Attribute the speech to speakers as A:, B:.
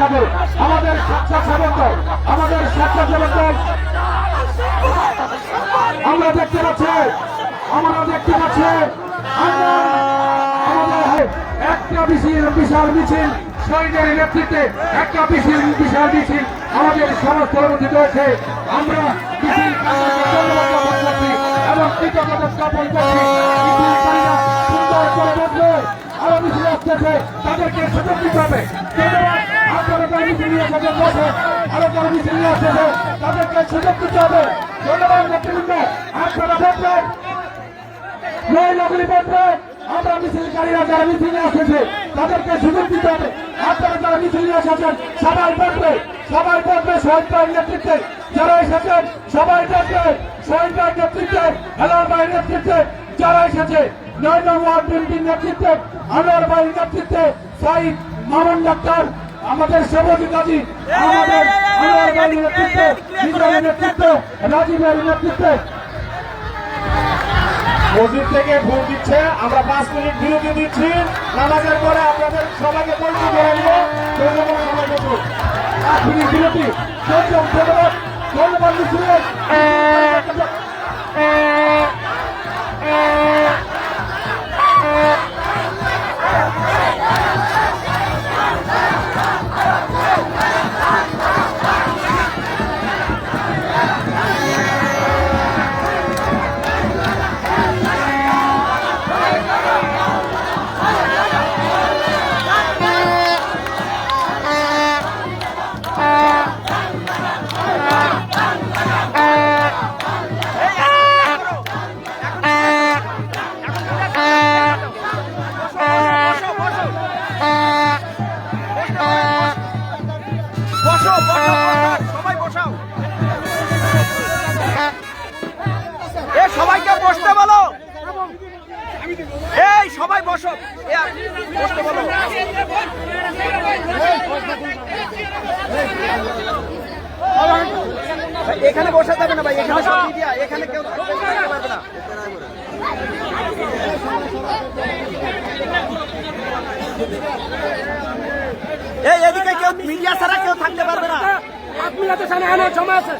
A: থাকে আমাদের স্বেচ্ছাসেবক দল আমাদের স্বেচ্ছাসেবক দল আমরা দেখতে পাচ্ছি, আমরা দেখতে পাচ্ছি। একটা বিশাল বিশাল মিছিল, শহীদের নেতৃত্বে একটা বিশাল বিশাল মিছিল আমাদের সমস্ত অনুষ্ঠিত হয়েছে আমরা এবং কৃতজ্ঞতা জ্ঞাপন করছি। আরও মিছিল আসতেছে, তাদেরকে সুযোগ দিতে হবে। ধন্যবাদ। নিয়ে এসেছেন বসে আরও যারা মিছিল তাদেরকে সুযোগ দিতে হবে। ধন্যবাদ, নেতৃবৃন্দ। আপনারা বসবেন। নয় নগরী আমরা মিছিলকারীরা যারা মিছিল নিয়ে তাদেরকে সুযোগ দিতে হবে। আপনারা যারা মিছিল এসেছেন, সবাই পড়বে সবাই পড়বে শহীদ ভাইয়ের নেতৃত্বে। যারা এসেছেন, সবাই পড়বে শহীদ ভাইয়ের নেতৃত্বে হেলার ভাইয়ের নেতৃত্বে। যারা এসেছে, নয় নং ওয়ার্ড বিএনপির নেতৃত্বে, আনোয়ার ভাইয়ের নেতৃত্বে সাইদ মামুন ডাক্তার আমাদের সবুজ কাজী আমাদের আনোয়ার ভাইয়ের নেতৃত্বে বিজয়ের নেতৃত্বে রাজীবের নেতৃত্বে।
B: মসজিদ থেকে ভোট দিচ্ছে আমরা পাঁচ মিনিট বিরতি দিচ্ছি। নামাজের পরে আপনাদের সবাইকে পরিচয় করে নেব ধন্যবাদ বসুন।
A: আখরি বিরতি। সজ্জন ধন্যবাদ। ধন্যবাদ
C: সবাইকে বসতে বলো। এই, সবাই বসো। বসতে বলো। এখানে বসা যাবে না ভাই, এখানে এখানে কেউ পারবে না। এই, এদিকে কেউ মিডিয়া ছাড়া কেউ থাকতে পারবে না।
D: মিলাতে সামনে আনো জমা আছে।